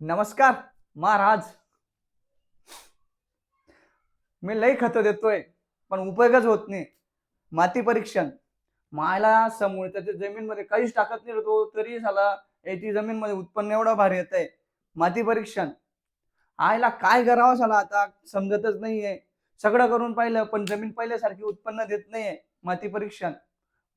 नमस्कार महाराज. मी लई खतं देतोय पण उपयोगच होत नाही. माती परीक्षण. मायला समोर त्याच्या जमीनमध्ये काहीच टाकत नाही तो तरी झाला याची जमीनमध्ये उत्पन्न एवढं भारी येत आहे माती परीक्षण. आयला काय करावं झाला आता समजतच नाहीये. सगळं करून पाहिलं पण जमीन पहिल्यासारखी उत्पन्न देत नाहीये. माती परीक्षण.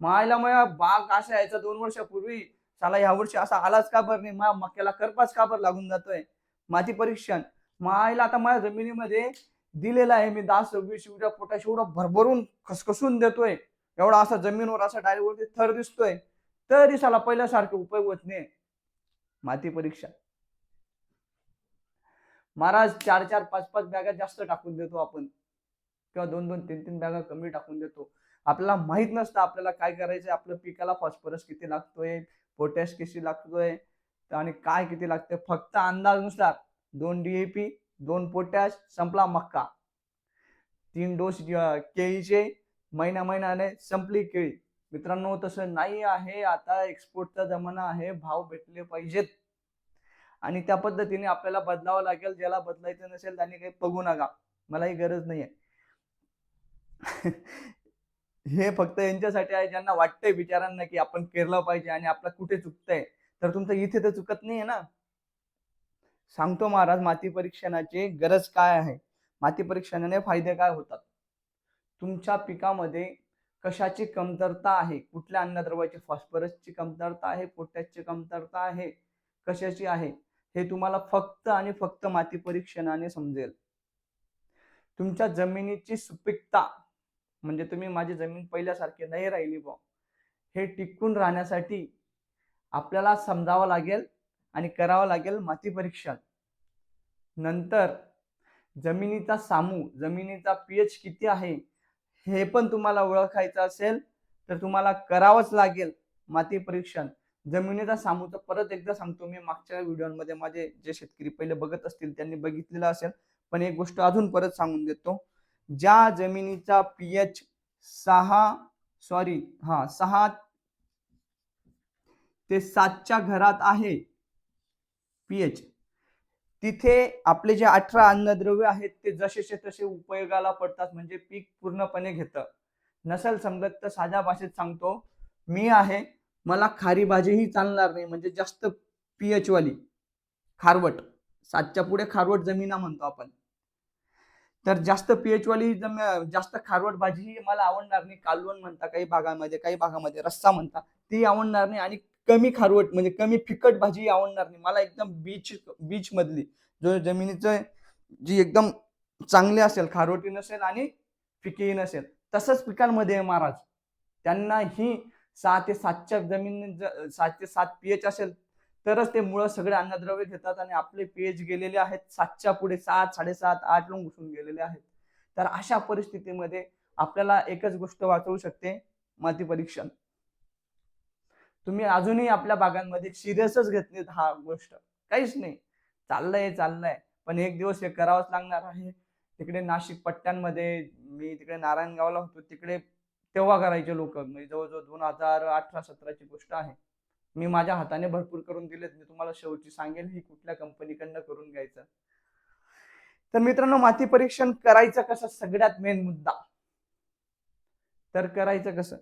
मायला मग बाग असा यायचा दोन वर्षापूर्वी चला ह्या वर्षी असा आलाच का बरं नाही? मा मक्याला करपाच का बरं लागून जातोय? माती परीक्षण. मायला आता माझ्या जमिनीमध्ये दिलेला आहे. मी दास सव्वीस एवढ्या पोटाशी एवढं भरभरून खसखसून देतोय. एवढा असा जमीनवर असा डायरेक्ट थर दिसतोय. तरी साला पहिल्यासारखे उपयोग होत नाही. माती परीक्षा महाराज चार चार पाच पाच बॅगा जास्त टाकून देतो आपण. किंवा दोन दोन तीन तीन बॅगा कमी टाकून देतो. आपल्याला माहीत नसतं आपल्याला काय करायचं आपल्या पिकाला फॉस्फरस किती लागतोय? पोटॅश किती लागतोय आणि काय किती लागते फक्त अंदाजनुसार दोन डीएपी दोन पोटॅश संपला मक्का. तीन डोस केळीचे महिना महिन्याने संपली केळी. मित्रांनो तसं नाही आहे आता एक्सपोर्टचा जमाना आहे भाव भेटले पाहिजेत. आणि त्या पद्धतीने आपल्याला बदलावं लागेल ज्याला बदलायचं नसेल त्याने काही बघू नका. मलाही गरज नाहीये. हे फक्त यांच्यासाठी आहे ज्यांना वाटतंय विचारांना की आपण केरला पाहिजे आणि आपलं कुठे चुकतंय. तर तुमचं इथे तर चुकत नाहीये ना. सांगतो महाराज माती परीक्षणाची गरज काय आहे? माती परीक्षणाने फायदे काय होतात? तुमच्या पिकामध्ये कशाची कमतरता आहे? कुठल्या अन्नद्रव्याची फॉस्फरसची कमतरता आहे? पोटॅशची कमतरता आहे? कशाची आहे? हे तुम्हाला फक्त आणि फक्त माती परीक्षणाने समजेल. तुमच्या जमिनीची सुपीकता म्हणजे तुम्ही माझी जमीन पहिल्यासारखी नाही राहिली बा हे टिकून राहण्यासाठी आपल्याला समजावं लागेल आणि करावं लागेल माती परीक्षण नंतर जमिनीचा सामू जमिनीचा पीएच किती आहे हे पण तुम्हाला ओळखायचं असेल तर तुम्हाला करावंच लागेल माती परीक्षण. जमिनीचा सामू तर परत एकदा सांगतो मी मागच्या व्हिडिओमध्ये माझे जे शेतकरी पहिले बघत असतील त्यांनी बघितलेलं असेल पण एक गोष्ट अजून परत सांगून देतो. ज्या जमिनीचा पीएच सहा सॉरी हा सहा ते सातच्या घरात आहे पीएच तिथे आपले जे अठरा अन्नद्रव्य आहेत ते जसेचे तसे उपयोगाला पडतात. म्हणजे पीक पूर्णपणे घेतं. नसेल समजत तर साध्या भाषेत सांगतो. मी आहे मला खारी भाजीही चालणार नाही. म्हणजे जास्त पीएचवाली खारवट. सातच्या पुढे खारवट जमिना म्हणतो आपण. तर जास्त पीएच वाली जास्त खारवट भाजी ही मला आवडणार नाही. कालवण म्हणता काही भागामध्ये काही भागामध्ये रस्सा म्हणता ती आवडणार नाही आणि कमी खारवट म्हणजे कमी फिकट भाजी आवडणार नाही. मला एकदम बीच बीच मधली जो जमिनीचं जी एकदम चांगली असेल खारवटी नसेल आणि फिकेही नसेल तसंच पिकांमध्ये महाराज. त्यांना ही सहा ते सातच्या जमीन सात ते सात पीएच असेल तरच ते मुळं सगळे अन्नद्रव्य घेतात आणि आपले पेज गेलेले आहेत. सातच्या पुढे सात साडेसात आठ लोक घुसून गेलेले आहेत. तर अशा परिस्थितीमध्ये आपल्याला एकच गोष्ट वाचवू शकते माती परीक्षण तुम्ही अजूनही आपल्या बागांमध्ये सिरियसच घेत नाहीत हा गोष्ट. काहीच नाही. चाललंय चाललंय. पण एक दिवस हे करावंच लागणार आहे. तिकडे नाशिक पट्ट्यांमध्ये मी तिकडे नारायणगावला होतो. तिकडे तेव्हा करायचे लोक. म्हणजे जवळजवळ दोन हजार अठरा सतराची गोष्ट आहे. मी माझ्या हाताने भरपूर करून दिलेत. मी तुम्हाला शेवटी सांगेल ही कुठल्या कंपनीकडनं करून घ्यायचं? तर मित्रांनो माती परीक्षण करायचं कसं सगळ्यात मेन मुद्दा? तर करायचं कसं?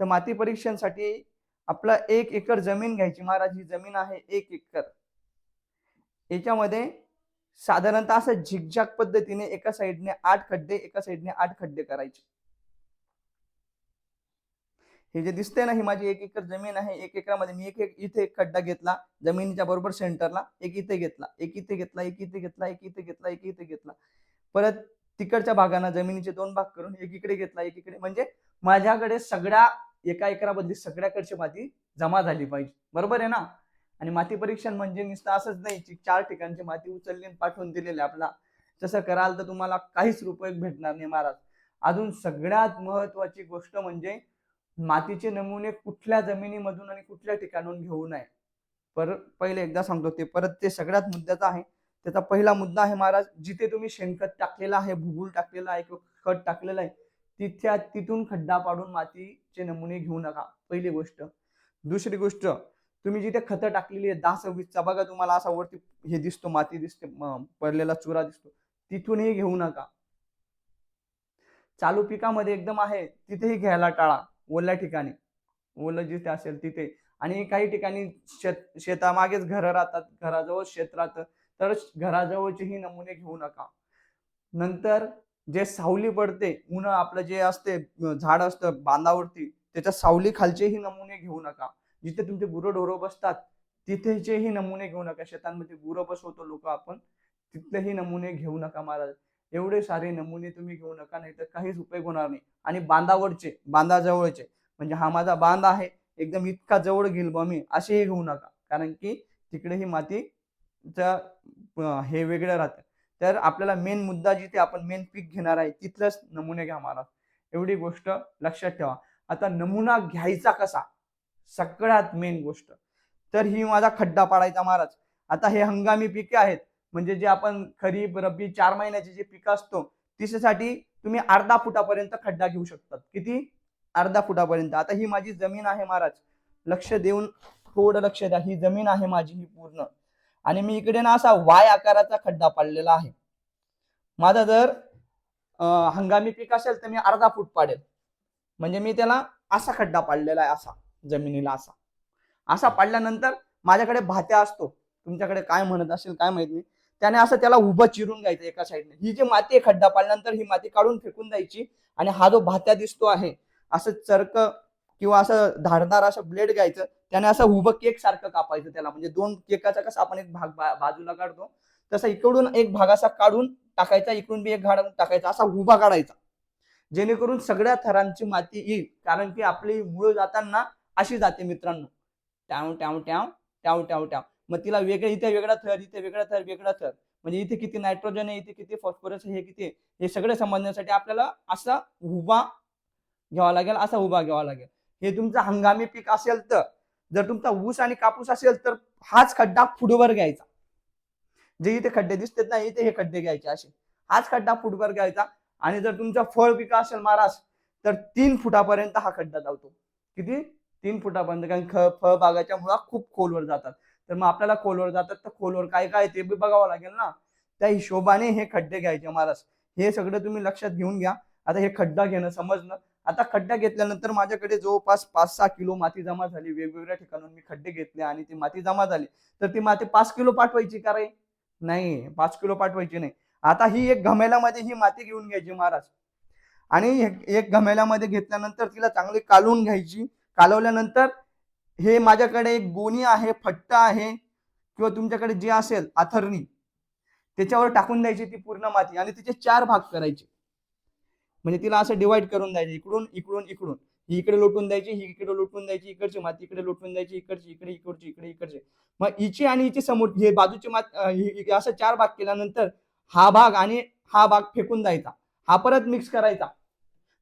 तर माती परीक्षणसाठी आपला एक एकर जमीन घ्यायची. महाराज ही जमीन आहे एक एकर. याच्यामध्ये साधारणतः असं झिकझॅक पद्धतीने एका साईडने आठ खड्डे एका साईडने आठ खड्डे करायचे. हे जे दिसते ना ही माझी एक एकर जमीन आहे. एक एकरामध्ये मी एक एक इथे एक खड्डा घेतला. जमिनीच्या बरोबर सेंटरला एक इथे घेतला. एक इथे घेतला एक इथे घेतला एक इथे घेतला एक इथे घेतला. परत तिकडच्या भागांना जमिनीचे दोन भाग करून एक इकडे घेतला एक इकडे. म्हणजे माझ्याकडे सगळ्या एका एकरामधली सगळ्याकडची माती जमा झाली पाहिजे. बरोबर आहे ना? आणि माती परीक्षण म्हणजे नुसतं असंच नाही. की चार ठिकाणची माती उचलली पाठवून दिलेली आपला. तसं कराल तर तुम्हाला काहीच रुपये भेटणार नाही महाराज. अजून सगळ्यात महत्वाची गोष्ट म्हणजे मातीचे नमुने कुठल्या जमिनीमधून आणि कुठल्या ठिकाणून घेऊ नये. पर पहिले एकदा सांगतो ते. परत ते सगळ्यात मुद्द्याचा आहे. त्याचा पहिला मुद्दा आहे महाराज जिथे तुम्ही शेणखत टाकलेला आहे भूगोल टाकलेला आहे किंवा खत टाकलेलं आहे तिथे तिथून खड्डा पाडून मातीचे नमुने घेऊ नका. पहिली गोष्ट. दुसरी गोष्ट तुम्ही जिथे खतं टाकलेली आहे दहा सव्वीसचा बघा तुम्हाला असा वरती हे दिसतो माती दिसते पडलेला चुरा दिसतो. तिथूनही घेऊ नका. चालू पिकामध्ये एकदम आहे तिथेही घ्यायला टाळा. ओल्या ठिकाणी. ओलं जिथे असेल तिथे. आणि काही ठिकाणी शेत शेतामागेच घरं राहतात. घराजवळ शेत राहतं. तर घराजवळचेही नमुने घेऊ नका. नंतर जे सावली पडते उन्ह आपलं जे असते झाड असतं बांधावरती त्याच्या सावली खालचेही नमुने घेऊ नका. जिथे तुमचे गुरं ढोरं बसतात तिथेचेही नमुने घेऊ नका. शेतांमध्ये गुरं बसवतो लोक आपण तिथलेही नमुने घेऊ नका महाराज. एवढे सारे नमुने तुम्ही घेऊ नका नाही तर काहीच उपयोग होणार नाही. आणि बांधावरचे बांधाजवळचे म्हणजे हा माझा बांध आहे एकदम इतका जवळ घेईल बा मी असेही घेऊ नका. कारण की तिकडे ही मातीचं हे वेगळं राहतं. तर आपल्याला मेन मुद्दा जिथे आपण मेन पीक घेणार आहे तिथलंच नमुने घ्या महाराज एवढी गोष्ट लक्षात ठेवा. आता नमुना घ्यायचा कसा? सगळ्यात मेन गोष्ट. तर ही माझा खड्डा पाडायचा महाराज. आता हे हंगामी पिके आहेत. म्हणजे जे आपण खरीप रब्बी चार महिन्याचे जे पिक असतो तिच्यासाठी तुम्ही अर्धा फुटापर्यंत खड्डा घेऊ शकतात. किती? अर्धा फुटापर्यंत. आता ही माझी जमीन आहे महाराज. लक्ष देऊन थोडं लक्ष द्या. ही जमीन आहे माझी ही पूर्ण. आणि मी इकडे ना असा वाय आकाराचा खड्डा पाडलेला आहे. माझा जर हंगामी पीक असेल तर मी अर्धा फूट पाडेल. म्हणजे मी त्याला असा खड्डा पाडलेला आहे असा जमिनीला असा. असा पाडल्यानंतर माझ्याकडे भात्या असतो. तुमच्याकडे काय म्हणत असेल काय माहीत नाही. त्याने असं त्याला उभं चिरून घ्यायचं एका साईडने ही जी माती आहे खड्डा पाडल्यानंतर ही माती काढून फेकून द्यायची आणि हा जो भात्या दिसतो आहे असं चरक किंवा असं धारदार असं ब्लेड घ्यायचं त्याने असं उभं केक सारखं कापायचं त्याला. म्हणजे दोन केकाचा कसं आपण एक भाग बाजूला काढतो तसा इकडून एक भाग असा काढून टाकायचा इकडून बी एक घाड टाकायचा असा उभा काढायचा. जेणेकरून सगळ्या थरांची माती येईल. कारण की आपली मुळ जाताना अशी जाते मित्रांनो. ट्याव ट्याव ट्याव ट्याव ट्याव ट्याव मग तिला वेगळं इथे वेगळा थर इथे वेगळा थर वेगळा थर. म्हणजे इथे किती नायट्रोजन आहे इथे किती फॉस्फरस हे किती हे सगळं समजण्यासाठी आपल्याला असा उभा घ्यावा लागेल असा उभा घ्यावा लागेल. हे तुमचं हंगामी पीक असेल तर जर तुमचा ऊस आणि कापूस असेल तर हाच खड्डा फुटवर घ्यायचा. जे इथे खड्डे दिसतात ना इथे हे खड्डे घ्यायचे असे. हाच खड्डा फुटवर घ्यायचा. आणि जर तुमचा फळ पिका असेल महाराज तर तीन फुटापर्यंत हा खड्डा धावतो किती? तीन फुटापर्यंत. कारण ख फळ बागाच्या मुळा खूप खोलवर जातात. तर मग आपल्याला खोलवर जातात. तर खोलवर काय काय ते बी बघावं लागेल ना. त्या हिशोबाने हे खड्डे घ्यायचे महाराज. हे सगळं तुम्ही लक्षात घेऊन घ्या. आता हे खड्डा घेणं समजलं. आता खड्डा घेतल्यानंतर माझ्याकडे जवळपास पाच सहा किलो माती जमा झाली. वेगवेगळ्या ठिकाणून मी खड्डे घेतले आणि ती माती जमा झाली. तर ती माती पाच किलो पाठवायची का रे? नाही पाच किलो पाठवायची नाही. आता ही एक घमेल्यामध्ये ही माती घेऊन घ्यायची महाराज. आणि एक- एक घमेल्यामध्ये घेतल्यानंतर तिला चांगली कालवून घ्यायची. कालवल्यानंतर हे माझ्याकडे एक गोणी आहे फट्टा आहे किंवा तुमच्याकडे जे असेल आथरणी त्याच्यावर टाकून द्यायची ती पूर्ण माती आणि तिचे चार भाग करायचे. म्हणजे तिला असं डिवाइड करून द्यायचे इकडून इकडून इकडून. ही इकडे लोटून द्यायची ही इकडे लोटून द्यायची इकडची माती इकडे लोटून द्यायची इकडची इकडे इकडची इकडे इकडचे. मग हिची आणि हिची समोर हे बाजूची मात असं चार भाग केल्यानंतर हा भाग आणि हा भाग फेकून द्यायचा. हा परत मिक्स करायचा.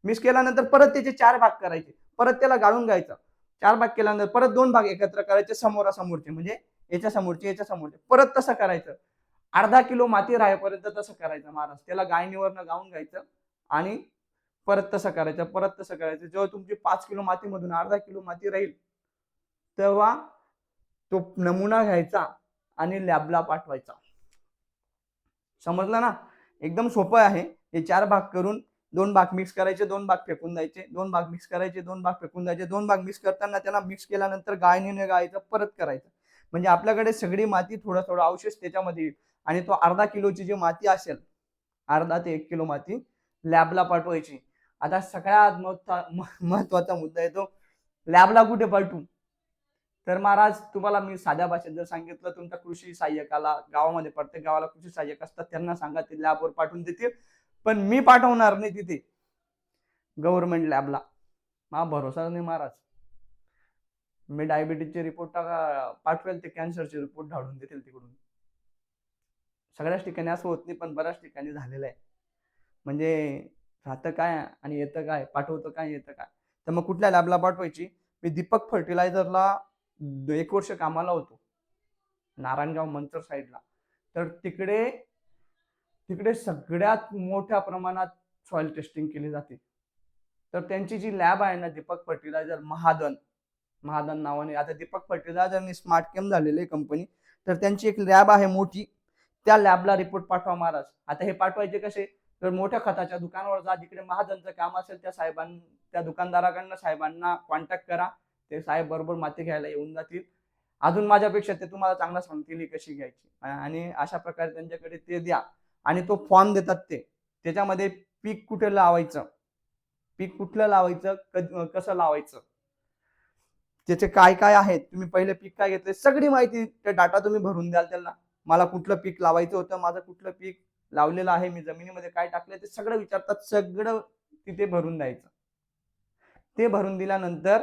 मिक्स केल्यानंतर परत त्याचे चार भाग करायचे. परत त्याला गाळून घ्यायचा. चार भाग केल्यानंतर परत दोन भाग एकत्र करायचे समोरासमोरचे म्हणजे याच्या समोरचे याच्या समोरचे परत तसं करायचं. अर्धा किलो माती राहेपर्यंत तसं करायचं महाराज. त्याला गायनीवरनं गाऊन घ्यायचं आणि परत तसं करायचं परत तसं करायचं. जेव्हा तुमची पाच किलो मातीमधून अर्धा किलो माती राहील तेव्हा तो नमुना घ्यायचा आणि लॅबला पाठवायचा. समजलं ना? एकदम सोपं आहे. हे चार भाग करून दोन भाग मिक्स करायचे दोन भाग फेकून द्यायचे. दोन भाग मिक्स करायचे दोन भाग फेकून द्यायचे. दोन भाग मिक्स करताना त्याला मिक्स केल्यानंतर गाळणीने गाळायचं परत करायचं. म्हणजे आपल्याकडे सगळी माती थोडं थोडं अवशेष त्याच्यामध्ये येईल. आणि तो अर्धा किलोची जी माती असेल अर्धा ते एक किलो माती लॅबला पाठवायची. आता सगळ्यात महत्त्वाचा मुद्दा येतो लॅबला कुठे पाठवू? तर महाराज तुम्हाला मी साध्या भाषेत जर सांगितलं तुमच्या कृषी सहाय्यकाला गावामध्ये प्रत्येक गावाला कृषी सहाय्यक असतात त्यांना सांगा ते लॅबवर पाठवून देतील. पण मी पाठवणार नाही तिथे. गव्हर्नमेंट लॅबला. हा भरोसा नाही महाराज. मी डायबिटीजचे रिपोर्ट टाका पाठवेल ते कॅन्सरचे रिपोर्ट धाडून देतील तिकडून. सगळ्याच ठिकाणी असं होत नाही पण बऱ्याच ठिकाणी झालेलं आहे. म्हणजे राहतं काय आणि येतं काय पाठवतं काय येतं काय. तर मग कुठल्या लॅबला पाठवायची? मी दीपक फर्टिलायझरला एक वर्ष कामाला होतो. नारायणगाव मंत्र साईडला. तर तिकडे तिकडे सगळ्यात मोठ्या प्रमाणात सॉइल टेस्टिंग केली जाते. तर त्यांची जी लॅब आहे ना दीपक फर्टिलायझर महादन. महादन नावाने. आता दीपक फर्टिलायझर स्मार्ट केम झालेली कंपनी तर त्यांची एक लॅब आहे मोठी. त्या लॅबला रिपोर्ट पाठवा महाराज. आता हे पाठवायचे कसे? तर मोठ्या खताच्या दुकानावर जा. जिकडे महाजनचं काम असेल त्या साहेबांना त्या दुकानदाराकडनं साहेबांना कॉन्टॅक्ट करा. ते साहेब बरोबर माती घ्यायला येऊन जातील. अजून माझ्यापेक्षा ते तुम्हाला चांगलं सांगतील कशी घ्यायची. आणि अशा प्रकारे त्यांच्याकडे ते द्या. आणि तो फॉर्म देतात ते. त्याच्यामध्ये पीक कुठे लावायचं? पीक कुठलं लावायचं? कसं लावायचं? त्याचे काय काय आहेत? तुम्ही पहिले पीक काय घेतले सगळी माहिती ते डाटा तुम्ही भरून द्याल त्यांना. मला कुठलं पीक लावायचं होतं? माझं कुठलं पीक लावलेलं आहे? मी जमिनीमध्ये काय टाकलं ते सगळं विचारतात. सगळं तिथे भरून द्यायचं. ते भरून दिल्यानंतर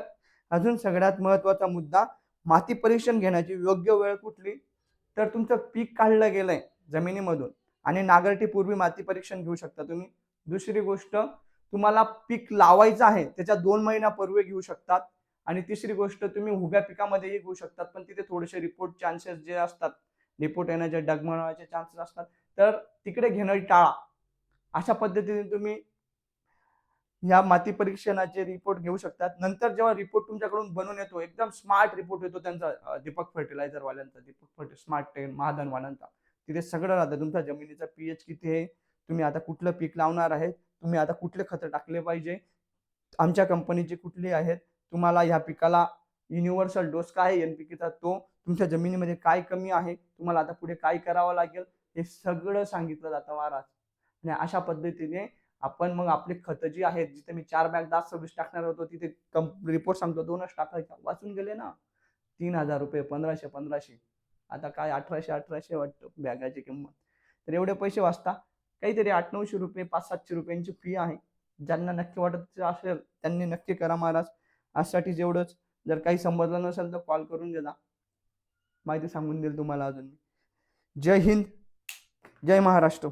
अजून सगळ्यात महत्त्वाचा मुद्दा माती परीक्षण घेण्याची योग्य वेळ कुठली? तर तुमचं पीक काढलं गेलंय जमिनीमधून. आणि नागरटीपूर्वी माती परीक्षण घेऊ शकता तुम्ही. दुसरी गोष्ट तुम्हाला पीक लावायचं आहे त्याच्या दोन महिन्यापूर्वी घेऊ शकतात. आणि तिसरी गोष्ट तुम्ही उभ्या पिकामध्येही घेऊ शकतात पण तिथे थोडेसे रिपोर्ट चान्सेस जे असतात रिपोर्ट येण्याचे डगमळण्याचे चान्सेस असतात. तर तिकडे घेणं टाळा. अशा पद्धतीने तुम्ही या माती परीक्षणाचे रिपोर्ट घेऊ शकतात. नंतर जेव्हा रिपोर्ट तुमच्याकडून बनून येतो एकदम स्मार्ट रिपोर्ट येतो त्यांचा दीपक फर्टिलायझर वाल्यांचा Deepak ferti smart ten Mahadhan वाल्यांचा तिथे सगळं राहतं. तुमच्या जमिनीचा पीएच किती आहे? तुम्ही आता कुठलं पीक लावणार आहे? तुम्ही आता कुठले खतं टाकले पाहिजे? आमच्या कंपनीचे कुठली आहेत? तुम्हाला ह्या पिकाला युनिव्हर्सल डोस काय आहे? एनपीकेचा तो तुमच्या जमिनीमध्ये काय कमी आहे? तुम्हाला आता पुढे काय करावं लागेल? हे सगळं सांगितलं जातं महाराज. आणि अशा पद्धतीने आपण मग आपली खतं जी आहेत जिथे मी चार बॅग दहा सव्वीस टाकणार होतो तिथे रिपोर्ट सांगतो दोनच टाकायचा. वाचून गेले ना? तीन हजार रुपये पंधराशे पंधराशे. आता काय अठराशे अठराशे वाटतं बॅगाची किंमत. तर एवढे पैसे वाचता काहीतरी आठ नऊशे रुपये पाच सातशे रुपयांची फी आहे. ज्यांना नक्की वाटत असेल त्यांनी नक्की करा महाराज. आजसाठी जेवढंच. जर काही समजलं नसेल तर कॉल करून देजा माहिती सांगून देईल तुम्हाला अजून मी. जय हिंद. जय महाराष्ट्र.